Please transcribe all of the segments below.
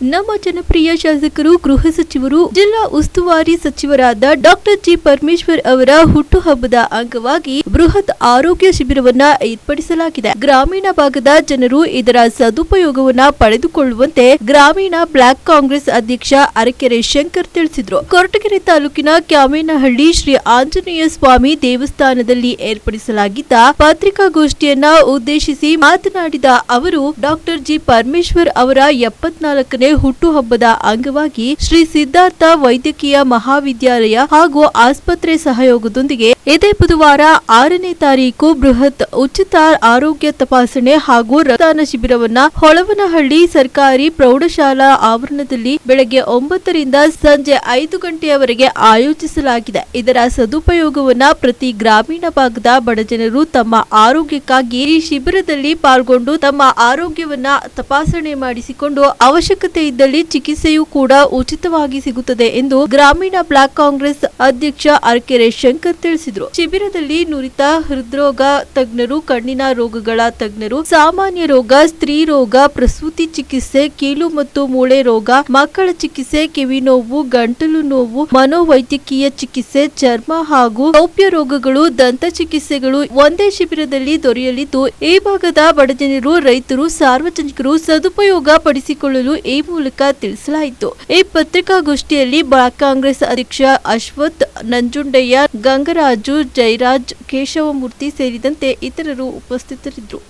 ನಮ್ಮ ಜನಪ್ರಿಯ ಶಾಸಕರು, ಗೃಹ ಸಚಿವರು, ಜಿಲ್ಲಾ ಉಸ್ತುವಾರಿ ಸಚಿವರಾದ ಡಾಕ್ಟರ್ ಜಿ ಪರಮೇಶ್ವರ್ ಅವರ ಹುಟ್ಟುಹಬ್ಬದ ಅಂಗವಾಗಿ ಬೃಹತ್ ಆರೋಗ್ಯ ಶಿಬಿರವನ್ನ ಏರ್ಪಡಿಸಲಾಗಿದೆ. ಗ್ರಾಮೀಣ ಭಾಗದ ಜನರು ಇದರ ಸದುಪಯೋಗವನ್ನ ಪಡೆದುಕೊಳ್ಳುವಂತೆ ಗ್ರಾಮೀಣ ಬ್ಲಾಕ್ ಕಾಂಗ್ರೆಸ್ ಅಧ್ಯಕ್ಷ ಅರಕೆರೆ ಶಂಕರ್ ತಿಳಿಸಿದ್ರು. ಕೊರಟಗೆರೆ ತಾಲೂಕಿನ ಕ್ಯಾಮೇನಹಳ್ಳಿ ಶ್ರೀ ಆಂಜನೇಯ ಸ್ವಾಮಿ ದೇವಸ್ಥಾನದಲ್ಲಿ ಏರ್ಪಡಿಸಲಾಗಿದ್ದ ಪತ್ರಿಕಾಗೋಷ್ಠಿಯನ್ನ ಉದ್ದೇಶಿಸಿ ಮಾತನಾಡಿದ ಅವರು, ಡಾಕ್ಟರ್ ಜಿ ಪರಮೇಶ್ವರ್ ಅವರ ಎಪ್ಪತ್ನಾಲ್ಕನೇ ಹುಟ್ಟುಹಬ್ಬದ ಅಂಗವಾಗಿ ಶ್ರೀ ಸಿದ್ಧಾರ್ಥ ವೈದ್ಯಕೀಯ ಮಹಾವಿದ್ಯಾಲಯ ಹಾಗೂ ಆಸ್ಪತ್ರೆ ಸಹಯೋಗದೊಂದಿಗೆ ಇದೇ ಬುಧವಾರ ಆರನೇ ತಾರೀಕು ಬೃಹತ್ ಉಚಿತ ಆರೋಗ್ಯ ತಪಾಸಣೆ ಹಾಗೂ ರಕ್ತದಾನ ಶಿಬಿರವನ್ನ ಹೊಳವನಹಳ್ಳಿ ಸರ್ಕಾರಿ ಪ್ರೌಢಶಾಲಾ ಆವರಣದಲ್ಲಿ ಬೆಳಗ್ಗೆ ಒಂಬತ್ತರಿಂದ ಸಂಜೆ ಐದು ಗಂಟೆಯವರೆಗೆ ಆಯೋಜಿಸಲಾಗಿದೆ. ಇದರ ಸದುಪಯೋಗವನ್ನ ಪ್ರತಿ ಗ್ರಾಮೀಣ ಭಾಗದ ಬಡಜನರು ತಮ್ಮ ಆರೋಗ್ಯಕ್ಕಾಗಿ ಈ ಶಿಬಿರದಲ್ಲಿ ಪಾಲ್ಗೊಂಡು ತಮ್ಮ ಆರೋಗ್ಯವನ್ನ ತಪಾಸಣೆ ಮಾಡಿಸಿಕೊಂಡು ಅವಶ್ಯಕತೆ ಇದ್ದಲ್ಲಿ ಚಿಕಿತ್ಸೆಯೂ ಕೂಡ ಉಚಿತವಾಗಿ ಸಿಗುತ್ತದೆ ಎಂದು ಗ್ರಾಮೀಣ ಬ್ಲಾಕ್ ಕಾಂಗ್ರೆಸ್ ಅಧ್ಯಕ್ಷ ಆರ್ ಕೆ ಶಂಕರ್ ತಿಳಿಸಿದರು. ಶಿಬಿರದಲ್ಲಿ ನುರಿತ ಹೃದ್ರೋಗ ತಜ್ಞರು, ಕಣ್ಣಿನ ರೋಗಗಳ ತಜ್ಞರು, ಸಾಮಾನ್ಯ ರೋಗ, ಸ್ತ್ರೀ ರೋಗ, ಪ್ರಸೂತಿ ಚಿಕಿತ್ಸೆ, ಕೀಲು ಮತ್ತು ಮೂಳೆ ರೋಗ, ಮಕ್ಕಳ ಚಿಕಿತ್ಸೆ, ಕಿವಿ ನೋವು, ಗಂಟಲು ನೋವು, ಮನೋವೈದ್ಯಕೀಯ ಚಿಕಿತ್ಸೆ, ಚರ್ಮ ಹಾಗೂ ಸೌಪ್ಯ ರೋಗಗಳು, ದಂತ ಚಿಕಿತ್ಸೆಗಳು ಒಂದೇ ಶಿಬಿರದಲ್ಲಿ ದೊರೆಯಲಿದ್ದು, ಈ ಭಾಗದ ಬಡಜನರು ರೈತರು, ಸಾರ್ವಜನಿಕರು ಸದುಪಯೋಗ ಪಡಿಸಿಕೊಳ್ಳಲು ಈ ಮೂಲಕ ತಿಳಿಸಲಾಯಿತು. ಈ ಪತ್ರಿಕಾಗೋಷ್ಠಿಯಲ್ಲಿ ಬ್ಲಾಕ್ ಕಾಂಗ್ರೆಸ್ ಅಧ್ಯಕ್ಷ ಅಶ್ವಥ್ ನಂಜುಂಡಯ್ಯ, ಗಂಗರಾಜು ಜಯರಾಜ್ ಕೇಶವಮೂರ್ತಿ ಸೇರಿದಂತೆ ಇತರರು ಉಪಸ್ಥಿತರಿದ್ದರು.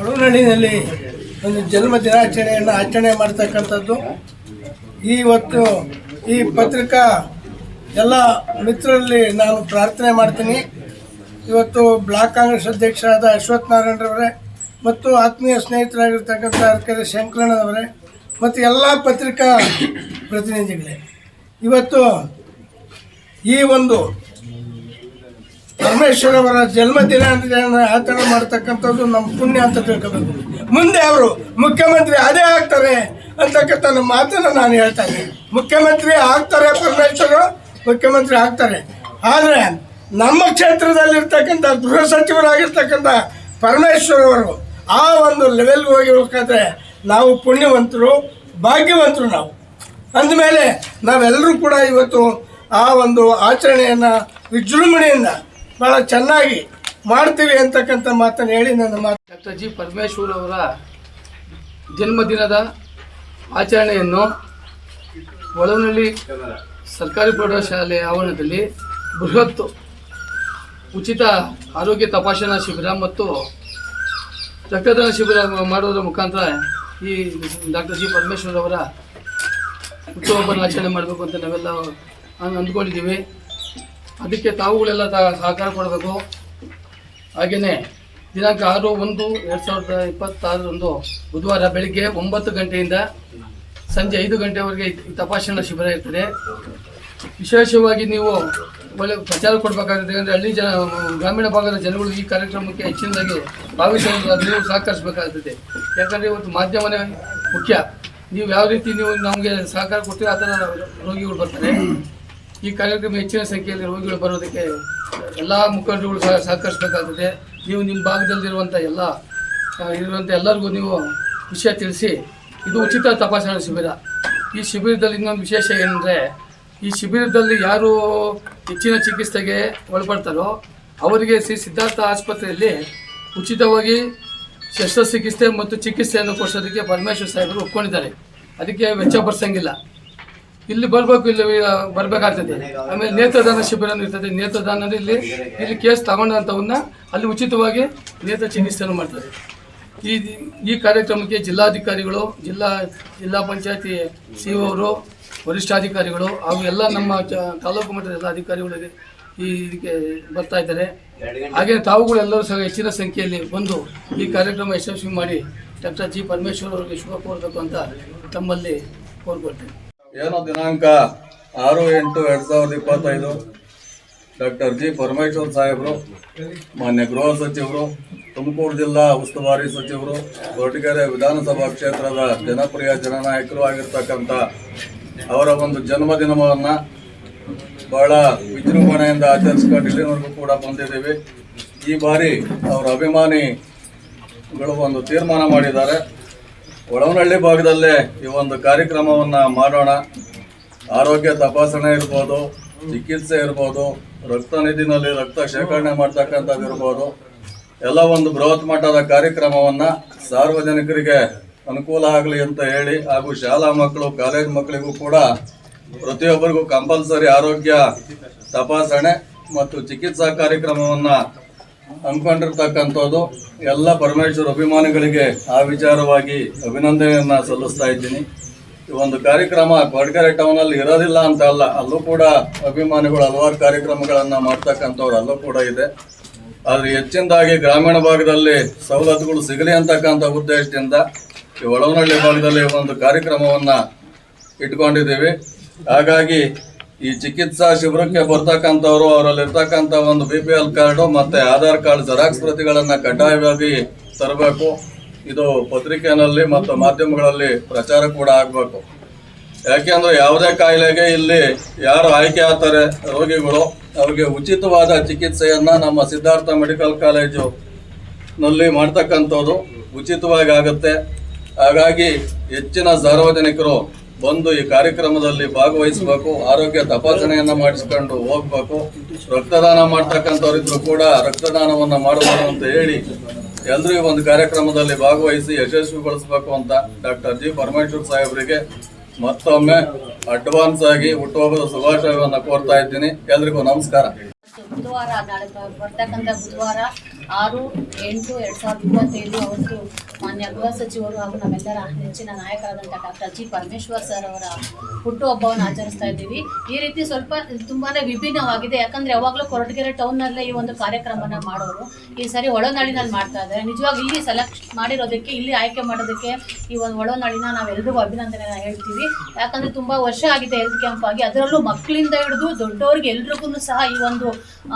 ಒಳನಳ್ಳಿನಲ್ಲಿ ಒಂದು ಜನ್ಮ ದಿನಾಚರಣೆಯನ್ನು ಆಚರಣೆ ಮಾಡ್ತಕ್ಕಂಥದ್ದು. ಇವತ್ತು ಈ ಪತ್ರಿಕಾ ಎಲ್ಲ ಮಿತ್ರರಲ್ಲಿ ನಾನು ಪ್ರಾರ್ಥನೆ ಮಾಡ್ತೀನಿ. ಇವತ್ತು ಬ್ಲಾಕ್ ಕಾಂಗ್ರೆಸ್ ಅಧ್ಯಕ್ಷರಾದ ಅಶ್ವಥ್ ನಾರಾಯಣರವರೇ ಮತ್ತು ಆತ್ಮೀಯ ಸ್ನೇಹಿತರಾಗಿರ್ತಕ್ಕಂಥ ಅರ್ಕೆರೆ ಶಂಕರಣ್ಣನವರೇ ಮತ್ತು ಎಲ್ಲ ಪತ್ರಿಕಾ ಪ್ರತಿನಿಧಿಗಳೇ, ಇವತ್ತು ಈ ಒಂದು ಪರಮೇಶ್ವರ್ ಅವರ ಜನ್ಮದಿನ ಆಚರಣೆ ಮಾಡ್ತಕ್ಕಂಥದ್ದು ನಮ್ಮ ಪುಣ್ಯ ಅಂತ ತಿಳ್ಕೊಬೇಕು. ಮುಂದೆ ಅವರು ಮುಖ್ಯಮಂತ್ರಿ ಅದೇ ಆಗ್ತಾರೆ ಅಂತಕ್ಕಂಥ ನಮ್ಮ ಮಾತನ್ನು ನಾನು ಹೇಳ್ತಾ ಇದ್ದೀನಿ. ಮುಖ್ಯಮಂತ್ರಿ ಆಗ್ತಾರೆ ಪರಮೇಶ್ವರ, ಮುಖ್ಯಮಂತ್ರಿ ಆಗ್ತಾರೆ. ಆದರೆ ನಮ್ಮ ಕ್ಷೇತ್ರದಲ್ಲಿರ್ತಕ್ಕಂಥ ಗೃಹ ಸಚಿವರಾಗಿರ್ತಕ್ಕಂಥ ಪರಮೇಶ್ವರ್ ಅವರು ಆ ಒಂದು ಲೆವೆಲ್ಗೆ ಹೋಗಿರ್ಬೇಕಾದ್ರೆ ನಾವು ಪುಣ್ಯವಂತರು, ಭಾಗ್ಯವಂತರು ನಾವು. ಅಂದಮೇಲೆ ನಾವೆಲ್ಲರೂ ಕೂಡ ಇವತ್ತು ಆ ಒಂದು ಆಚರಣೆಯನ್ನು ವಿಜೃಂಭಣೆಯಿಂದ ಭಾಳ ಚೆನ್ನಾಗಿ ಮಾಡ್ತೀವಿ ಅಂತಕ್ಕಂಥ ಮಾತನ್ನು ಹೇಳಿ ನನ್ನ ಮಾತು. ಡಾಕ್ಟರ್ ಜಿ ಪರಮೇಶ್ವರ್ ಅವರ ಜನ್ಮದಿನದ ಆಚರಣೆಯನ್ನು ಒಳನಳ್ಳಿ ಸರ್ಕಾರಿ ಪ್ರೌಢಶಾಲೆ ಆವರಣದಲ್ಲಿ ಬೃಹತ್ ಉಚಿತ ಆರೋಗ್ಯ ತಪಾಸಣಾ ಶಿಬಿರ ಮತ್ತು ರಕ್ತದಾನ ಶಿಬಿರ ಮಾಡೋದ್ರ ಮುಖಾಂತರ ಈ ಡಾಕ್ಟರ್ ಜಿ ಪರಮೇಶ್ವರ್ ಅವರ ಹುಟ್ಟುಹಬ್ಬನ ಆಚರಣೆ ಮಾಡಬೇಕು ಅಂತ ನಾವೆಲ್ಲ ಅಂದ್- ಅಂದ್ಕೊಂಡಿದ್ದೀವಿ. ಅದಕ್ಕೆ ತಾವುಗಳೆಲ್ಲ ಸಹಕಾರ ಕೊಡಬೇಕು. ಹಾಗೆಯೇ ದಿನಾಂಕ ಆರು ಒಂದು ಎರಡು ಸಾವಿರದ ಇಪ್ಪತ್ತಾರರಂದು ಬುಧವಾರ ಬೆಳಿಗ್ಗೆ ಒಂಬತ್ತು ಗಂಟೆಯಿಂದ ಸಂಜೆ ಐದು ಗಂಟೆವರೆಗೆ ತಪಾಸಣಾ ಶಿಬಿರ ಇರ್ತದೆ. ವಿಶೇಷವಾಗಿ ನೀವು ಒಳ್ಳೆ ಪ್ರಚಾರ ಕೊಡಬೇಕಾಗುತ್ತೆ. ಅಂದರೆ ಹಳ್ಳಿ ಜನ, ಗ್ರಾಮೀಣ ಭಾಗದ ಜನಗಳು ಈ ಕಾರ್ಯಕ್ರಮಕ್ಕೆ ಹೆಚ್ಚಿನದಾಗಿ ಭಾಗವಹಿಸಲು ನೀವು ಸಹಕರಿಸಬೇಕಾಗ್ತದೆ. ಯಾಕಂದರೆ ಇವತ್ತು ಮಾಧ್ಯಮನೇ ಮುಖ್ಯ. ನೀವು ಯಾವ ರೀತಿ ನೀವು ನಮಗೆ ಸಹಕಾರ ಕೊಟ್ಟರೆ ಆ ಥರ ರೋಗಿಗಳು ಬರ್ತಾರೆ. ಈ ಕಾರ್ಯಕ್ರಮ ಹೆಚ್ಚಿನ ಸಂಖ್ಯೆಯಲ್ಲಿ ರೋಗಿಗಳು ಬರೋದಕ್ಕೆ ಎಲ್ಲ ಮುಖಂಡರುಗಳು ಸಹ ಸಹಕರಿಸಬೇಕಾಗುತ್ತದೆ ನೀವು ನಿಮ್ಮ ಭಾಗದಲ್ಲಿರುವಂಥ ಎಲ್ಲ ಇರುವಂಥ ಎಲ್ಲರಿಗೂ ನೀವು ವಿಷಯ ತಿಳಿಸಿ. ಇದು ಉಚಿತ ತಪಾಸಣಾ ಶಿಬಿರ. ಈ ಶಿಬಿರದಲ್ಲಿ ಇನ್ನೊಂದು ವಿಶೇಷ ಏನಂದರೆ ಈ ಶಿಬಿರದಲ್ಲಿ ಯಾರು ಹೆಚ್ಚಿನ ಚಿಕಿತ್ಸೆಗೆ ಒಳಪಡ್ತಾರೋ ಅವರಿಗೆ ಶ್ರೀ ಸಿದ್ಧಾರ್ಥ ಆಸ್ಪತ್ರೆಯಲ್ಲಿ ಉಚಿತವಾಗಿ ಶಸ್ತ್ರಚಿಕಿತ್ಸೆ ಮತ್ತು ಚಿಕಿತ್ಸೆಯನ್ನು ಕೊಡಿಸೋದಕ್ಕೆ ಪರಮೇಶ್ವರ್ ಸಾಹೇಬರು ಒಪ್ಕೊಂಡಿದ್ದಾರೆ. ಅದಕ್ಕೆ ವೆಚ್ಚ ಬರ್ಸಂಗಿಲ್ಲ. ಇಲ್ಲಿ ಬರಬೇಕು, ಇಲ್ಲಿ ಬರಬೇಕಾಗ್ತದೆ. ಆಮೇಲೆ ನೇತ್ರದಾನ ಶಿಬಿರ ಇರ್ತದೆ. ನೇತ್ರದಾನದಲ್ಲಿ ಇಲ್ಲಿ ಕೇಸ್ ತಗೊಂಡಂಥವನ್ನ ಅಲ್ಲಿ ಉಚಿತವಾಗಿ ನೇತ್ರ ಚಿಕಿತ್ಸೆಯನ್ನು ಮಾಡ್ತಾರೆ. ಈ ಈ ಕಾರ್ಯಕ್ರಮಕ್ಕೆ ಜಿಲ್ಲಾಧಿಕಾರಿಗಳು, ಜಿಲ್ಲಾ ಜಿಲ್ಲಾ ಪಂಚಾಯತಿ ಸಿ ಅವರು ವರಿಷ್ಠಾಧಿಕಾರಿಗಳು ಹಾಗೂ ಎಲ್ಲ ನಮ್ಮ ತಾಲೂಕು ಮಟ್ಟದ ಎಲ್ಲ ಅಧಿಕಾರಿಗಳಿಗೆ ಈ ಇದಕ್ಕೆ ಬರ್ತಾ ಇದ್ದಾರೆ. ಹಾಗೆ ತಾವುಗಳೆಲ್ಲರೂ ಸಹ ಹೆಚ್ಚಿನ ಸಂಖ್ಯೆಯಲ್ಲಿ ಬಂದು ಈ ಕಾರ್ಯಕ್ರಮ ಯಶಸ್ವಿ ಮಾಡಿ ಡಾಕ್ಟರ್ ಜಿ ಪರಮೇಶ್ವರ್ ಅವರಿಗೆ ಶುಭ ಕೋರಬೇಕು ಅಂತ ತಮ್ಮಲ್ಲಿ ಕೋರ್ಕೊಳ್ತೇನೆ. ಏನೋ ದಿನಾಂಕ ಆರು ಎಂಟು ಎರಡು ಸಾವಿರದ ಇಪ್ಪತ್ತೈದು. ಡಾಕ್ಟರ್ ಜಿ ಪರಮೇಶ್ವರ್ ಸಾಹೇಬರು, ಮಾನ್ಯ ಗೃಹ ಸಚಿವರು, ತುಮಕೂರು ಜಿಲ್ಲಾ ಉಸ್ತುವಾರಿ ಸಚಿವರು ದೊಡ್ಡಗೆರೆ ವಿಧಾನಸಭಾ ಕ್ಷೇತ್ರದ ಜನಪ್ರಿಯ ಜನನಾಯಕರು ಆಗಿರ್ತಕ್ಕಂಥ ಅವರ ಒಂದು ಜನ್ಮದಿನವನ್ನು ಬಹಳ ವಿಜೃಂಭಣೆಯಿಂದ ಆಚರಿಸ್ಕೊಂಡು ಕೂಡ ಬಂದಿದ್ದೀವಿ. ಈ ಬಾರಿ ಅವರ ಅಭಿಮಾನಿಗಳು ಒಂದು ತೀರ್ಮಾನ ಮಾಡಿದ್ದಾರೆ. ಒಳವನಹಳ್ಳಿ ಭಾಗದಲ್ಲೇ ಈ ಒಂದು ಕಾರ್ಯಕ್ರಮವನ್ನ ಮಾಡೋಣ. ಆರೋಗ್ಯ ತಪಾಸಣೆ ಇರ್ಬೋದು, ಚಿಕಿತ್ಸೆ ಇರ್ಬೋದು, ರಕ್ತ ನಿಧಿನಲ್ಲಿ ರಕ್ತ ಶೇಖರಣೆ ಮಾಡ್ತಕ್ಕಂಥದ್ದು ಇರ್ಬೋದು ಎಲ್ಲ ಒಂದು ಬೃಹತ್ ಮಟ್ಟದ ಕಾರ್ಯಕ್ರಮವನ್ನ ಸಾರ್ವಜನಿಕರಿಗೆ ಅನುಕೂಲ ಆಗಲಿ ಅಂತ ಹೇಳಿ, ಹಾಗೂ ಶಾಲಾ ಮಕ್ಕಳು, ಕಾಲೇಜ್ ಮಕ್ಕಳಿಗೂ ಕೂಡ ಪ್ರತಿಯೊಬ್ಬರಿಗೂ ಕಂಪಲ್ಸರಿ ಆರೋಗ್ಯ ತಪಾಸಣೆ ಮತ್ತು ಚಿಕಿತ್ಸಾ ಕಾರ್ಯಕ್ರಮವನ್ನ ಅಂದ್ಕೊಂಡಿರ್ತಕ್ಕಂಥದ್ದು ಎಲ್ಲ ಪರಮೇಶ್ವರ್ ಅಭಿಮಾನಿಗಳಿಗೆ ಆ ವಿಚಾರವಾಗಿ ಅಭಿನಂದನೆಯನ್ನ ಸಲ್ಲಿಸ್ತಾ ಇದ್ದೀನಿ. ಈ ಒಂದು ಕಾರ್ಯಕ್ರಮ ಕೊಡ್ಗೆರೆ ಅಲ್ಲಿ ಇರೋದಿಲ್ಲ ಅಂತ ಅಲ್ಲ, ಅಲ್ಲೂ ಕೂಡ ಅಭಿಮಾನಿಗಳು ಹಲವಾರು ಕಾರ್ಯಕ್ರಮಗಳನ್ನ ಮಾಡ್ತಕ್ಕಂಥವ್ರು ಅಲ್ಲೂ ಕೂಡ ಇದೆ. ಆದ್ರೆ ಹೆಚ್ಚಿನದಾಗಿ ಗ್ರಾಮೀಣ ಭಾಗದಲ್ಲಿ ಸವಲತ್ತುಗಳು ಸಿಗಲಿ ಅಂತಕ್ಕಂಥ ಉದ್ದೇಶದಿಂದ ಈ ಒಳವನಹಳ್ಳಿ ಭಾಗದಲ್ಲಿ ಒಂದು ಕಾರ್ಯಕ್ರಮವನ್ನ ಇಟ್ಕೊಂಡಿದ್ದೀವಿ. ಹಾಗಾಗಿ ಈ ಚಿಕಿತ್ಸಾ ಶಿಬಿರಕ್ಕೆ ಬರ್ತಕ್ಕಂಥವ್ರು ಅವರಲ್ಲಿ ಇರ್ತಕ್ಕಂಥ ಒಂದು ಬಿ ಪಿ ಎಲ್ ಕಾರ್ಡು ಮತ್ತೆ ಆಧಾರ್ ಕಾರ್ಡ್ ಜೆರಾಕ್ಸ್ ಪ್ರತಿಗಳನ್ನು ಕಡ್ಡಾಯವಾಗಿ ತರಬೇಕು. ಇದು ಪತ್ರಿಕೆಯಲ್ಲಿ ಮತ್ತು ಮಾಧ್ಯಮಗಳಲ್ಲಿ ಪ್ರಚಾರ ಕೂಡ ಆಗಬೇಕು. ಯಾಕೆಂದ್ರೆ ಯಾವುದೇ ಕಾಯಿಲೆಗೆ ಇಲ್ಲಿ ಯಾರು ಆಯ್ಕೆ ಆಗ್ತಾರೆ ರೋಗಿಗಳು, ಅವರಿಗೆ ಉಚಿತವಾದ ಚಿಕಿತ್ಸೆಯನ್ನು ನಮ್ಮ ಸಿದ್ಧಾರ್ಥ ಮೆಡಿಕಲ್ ಕಾಲೇಜು ನಲ್ಲಿ ಮಾಡ್ತಕ್ಕಂಥದ್ದು ಉಚಿತವಾಗಿ ಆಗುತ್ತೆ. ಹಾಗಾಗಿ ಹೆಚ್ಚಿನ ಸಾರ್ವಜನಿಕರು ಬಂದು ಈ ಕಾರ್ಯಕ್ರಮದಲ್ಲಿ ಭಾಗವಹಿಸಬೇಕು, ಆರೋಗ್ಯ ತಪಾಸಣೆಯನ್ನ ಮಾಡಿಸ್ಕೊಂಡು ಹೋಗ್ಬೇಕು. ರಕ್ತದಾನ ಮಾಡ್ತಕ್ಕಂಥವ್ರಿದ್ರು ಕೂಡ ರಕ್ತದಾನವನ್ನ ಮಾಡಬಹುದು ಅಂತ ಹೇಳಿ ಎಲ್ಲರೂ ಒಂದು ಕಾರ್ಯಕ್ರಮದಲ್ಲಿ ಭಾಗವಹಿಸಿ ಯಶಸ್ವಿಗೊಳಿಸಬೇಕು ಅಂತ ಡಾಕ್ಟರ್ ಜಿ ಪರಮೇಶ್ವರ್ ಸಾಹೇಬರಿಗೆ ಮತ್ತೊಮ್ಮೆ ಅಡ್ವಾನ್ಸ್ ಆಗಿ ಹುಟ್ಟುಹಬ್ಬದ ಶುಭಾಶಯವನ್ನು ಕೋರ್ತಾ ಇದ್ದೀನಿ. ಎಲ್ರಿಗೂ ನಮಸ್ಕಾರ. ಬುಧವಾರ ಬರ್ತಕ್ಕಂಥ ಬುಧವಾರ ಆರು ಎಂಟು ಎರಡು ಸಾವಿರದ ಇಪ್ಪತ್ತೈದು, ಅವತ್ತು ಮಾನ್ಯ ಗೃಹ ಸಚಿವರು ಹಾಗೂ ನಮ್ಮೆಲ್ಲರ ನೆಚ್ಚಿನ ನಾಯಕರಾದಂಥ ಡಾಕ್ಟರ್ ಜಿ ಪರಮೇಶ್ವರ್ ಸರ್ ಅವರ ಹುಟ್ಟುಹಬ್ಬವನ್ನು ಆಚರಿಸ್ತಾ ಇದ್ದೀವಿ. ಈ ರೀತಿ ಸ್ವಲ್ಪ ತುಂಬಾನೇ ವಿಭಿನ್ನವಾಗಿದೆ. ಯಾಕಂದ್ರೆ ಯಾವಾಗಲೂ ಕೊರಟಗೆರೆ ಟೌನ್ನಲ್ಲೇ ಈ ಒಂದು ಕಾರ್ಯಕ್ರಮನ ಮಾಡೋರು. ಈ ಸರಿ ಒಳನಾಡಿನಲ್ಲಿ ಮಾಡ್ತಾ ಇದ್ದಾರೆ. ನಿಜವಾಗಿ ಇಲ್ಲಿ ಸೆಲೆಕ್ಟ್ ಮಾಡಿರೋದಕ್ಕೆ, ಇಲ್ಲಿ ಆಯ್ಕೆ ಮಾಡೋದಕ್ಕೆ ಈ ಒಂದು ಒಳನಾಡಿನ ನಾವೆಲ್ಲರಿಗೂ ಅಭಿನಂದನೆ ಹೇಳ್ತೀವಿ. ಯಾಕಂದ್ರೆ ತುಂಬಾ ವರ್ಷ ಆಗಿದೆ ಹೆಲ್ತ್ ಕ್ಯಾಂಪ್ ಆಗಿ. ಅದರಲ್ಲೂ ಮಕ್ಕಳಿಂದ ಹಿಡಿದು ದೊಡ್ಡವ್ರಿಗೆ ಎಲ್ರಿಗೂ ಸಹ ಈ ಒಂದು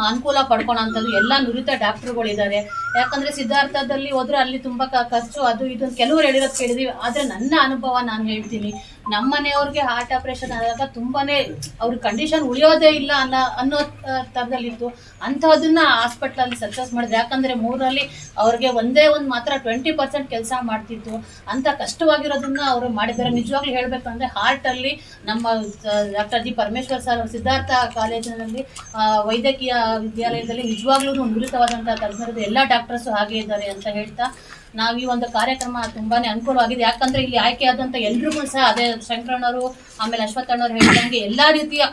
ಅನುಕೂಲ ಅನುಕೂಲ ಪಡ್ಕೊಳ್ಳೋಂಥದ್ದು ಎಲ್ಲ ನುರಿತ ಡಾಕ್ಟರ್ಗಳಿದ್ದಾರೆ ಯಾಕಂದ್ರೆ ಸಿದ್ಧಾರ್ಥದಲ್ಲಿ ಹೋದ್ರೆ ಅಲ್ಲಿ ತುಂಬಾ ಕ- ಖರ್ಚು, ಅದು ಇದು ಕೆಲವ್ರು ಹೇಳಿರೋದು ಕೇಳಿದೀವಿ. ಆದ್ರೆ ನನ್ನ ಅನುಭವ ನಾನು ಹೇಳ್ತೀನಿ ನಮ್ಮ ಮನೆಯವ್ರಿಗೆ ಹಾರ್ಟ್ ಆಪರೇಷನ್ ಆದಾಗ ತುಂಬಾನೇ ಅವ್ರ ಕಂಡೀಷನ್ ಉಳಿಯೋದೇ ಇಲ್ಲ ಅನ್ನೋ ಅನ್ನೋ ಥರದಲ್ಲಿತ್ತು ಅಂಥದನ್ನ ಹಾಸ್ಪಿಟ್ಲಲ್ಲಿ ಸಕ್ಸಸ್ ಮಾಡಿದ್ರು. ಯಾಕಂದ್ರೆ ಮೂರಲ್ಲಿ ಅವ್ರಿಗೆ ಒಂದೇ ಒಂದು ಮಾತ್ರ ಟ್ವೆಂಟಿ ಪರ್ಸೆಂಟ್ ಕೆಲಸ ಮಾಡ್ತಿತ್ತು. ಅಂತ ಕಷ್ಟವಾಗಿರೋದನ್ನ ಅವರು ಮಾಡಿದ್ದಾರೆ. ನಿಜವಾಗ್ಲೂ ಹೇಳ್ಬೇಕಂದ್ರೆ ಹಾರ್ಟ್ ಅಲ್ಲಿ ನಮ್ಮ doctor G Parameshwar sir Siddhartha ಕಾಲೇಜಿನಲ್ಲಿ ವೈದ್ಯಕೀಯ ವಿದ್ಯಾಲಯದಲ್ಲಿ ನಿಜವಾಗ್ಲೂ ನುರಿತವಾದಂತಹ ತಜ್ಞರದ್ದು ಎಲ್ಲ ಡಾಕ್ಟರ್ಸ್ ಹಾಗೆ ಇದ್ದಾರೆ ಅಂತ ಹೇಳ್ತಾ ನಾವು ಈ ಒಂದು ಕಾರ್ಯಕ್ರಮ ತುಂಬಾನೇ ಅನುಕೂಲವಾಗಿದೆ. ಯಾಕಂದ್ರೆ ಇಲ್ಲಿ ಆಯ್ಕೆ ಆದಂತ ಎಲ್ರಿಗೂ ಸಹ ಅದೇ ಶಂಕರಣ್ಣವರು, ಆಮೇಲೆ ಅಶ್ವತ್ಥಣ್ಣವ್ರು ಹೇಳಿದಂಗೆ ಎಲ್ಲಾ ರೀತಿಯ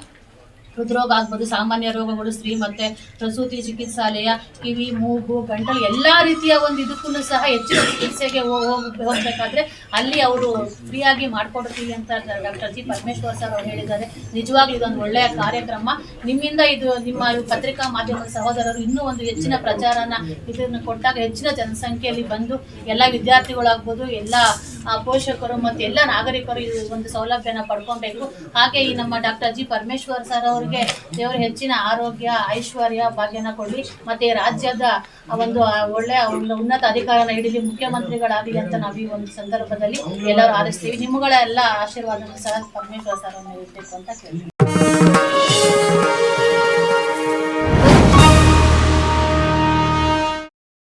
ಹೃದ್ರೋಗ ಆಗ್ಬೋದು, ಸಾಮಾನ್ಯ ರೋಗಗಳು, ಸ್ತ್ರೀ ಮತ್ತೆ ಪ್ರಸೂತಿ ಚಿಕಿತ್ಸಾಲಯ, ಕಿವಿ, ಮೂಗು, ಗಂಟಲು ಎಲ್ಲಾ ರೀತಿಯ ಒಂದು ಇದಕ್ಕೂ ಸಹ ಹೆಚ್ಚಿನ ಚಿಕಿತ್ಸೆಗೆ ಹೋಗಬೇಕಾದ್ರೆ ಹೋಗ್- ಹೋಗ್ಬೇಕಾದ್ರೆ ಅಲ್ಲಿ ಅವರು ಫ್ರೀಯಾಗಿ ಮಾಡ್ಕೊಡ್ತೀವಿ ಅಂತ ಡಾಕ್ಟರ್ ಜಿ ಪರಮೇಶ್ವರ್ ಸರ್ ಅವರು ಹೇಳಿದ್ದಾರೆ. ನಿಜವಾಗ್ಲೂ ಇದೊಂದು ಒಳ್ಳೆಯ ಕಾರ್ಯಕ್ರಮ. ನಿಮ್ಮಿಂದ ಇದು ನಿಮ್ಮ ಪತ್ರಿಕಾ ಮಾಧ್ಯಮದ ಸಹೋದರರು ಇನ್ನೂ ಒಂದು ಹೆಚ್ಚಿನ ಪ್ರಚಾರನ ಇದನ್ನು ಕೊಟ್ಟಾಗ ಹೆಚ್ಚಿನ ಜನಸಂಖ್ಯೆಯಲ್ಲಿ ಬಂದು ಎಲ್ಲ ವಿದ್ಯಾರ್ಥಿಗಳಾಗ್ಬೋದು, ಎಲ್ಲ ಪೋಷಕರು ಮತ್ತು ಎಲ್ಲ ನಾಗರಿಕರು ಈ ಒಂದು ಸೌಲಭ್ಯನ ಪಡ್ಕೊಬೇಕು. ಹಾಗೆ ಈ ನಮ್ಮ ಡಾಕ್ಟರ್ ಜಿ ಪರಮೇಶ್ವರ್ ಸರ್ ಅವರಿಗೆ ದೇವರು ಹೆಚ್ಚಿನ ಆರೋಗ್ಯ, ಐಶ್ವರ್ಯ ಭಾಗ್ಯನ ಕೊಡಲಿ ಮತ್ತೆ ರಾಜ್ಯದ ಒಂದು ಒಳ್ಳೆಯ ಒಂದು ಉನ್ನತ ಅಧಿಕಾರನ ಹಿಡಿಲಿ ಮುಖ್ಯಮಂತ್ರಿಗಳಾಗಲಿ ಅಂತ ನಾವು ಈ ಒಂದು ಸಂದರ್ಭದಲ್ಲಿ ಎಲ್ಲರೂ ಆರಿಸ್ತೀವಿ. ನಿಮ್ಮಗಳ ಎಲ್ಲ ಆಶೀರ್ವಾದನೂ ಸಹ ಪರಮೇಶ್ವರ್ ಸರ್ ಇರಬೇಕು ಅಂತ ಕೇಳ್ತೀವಿ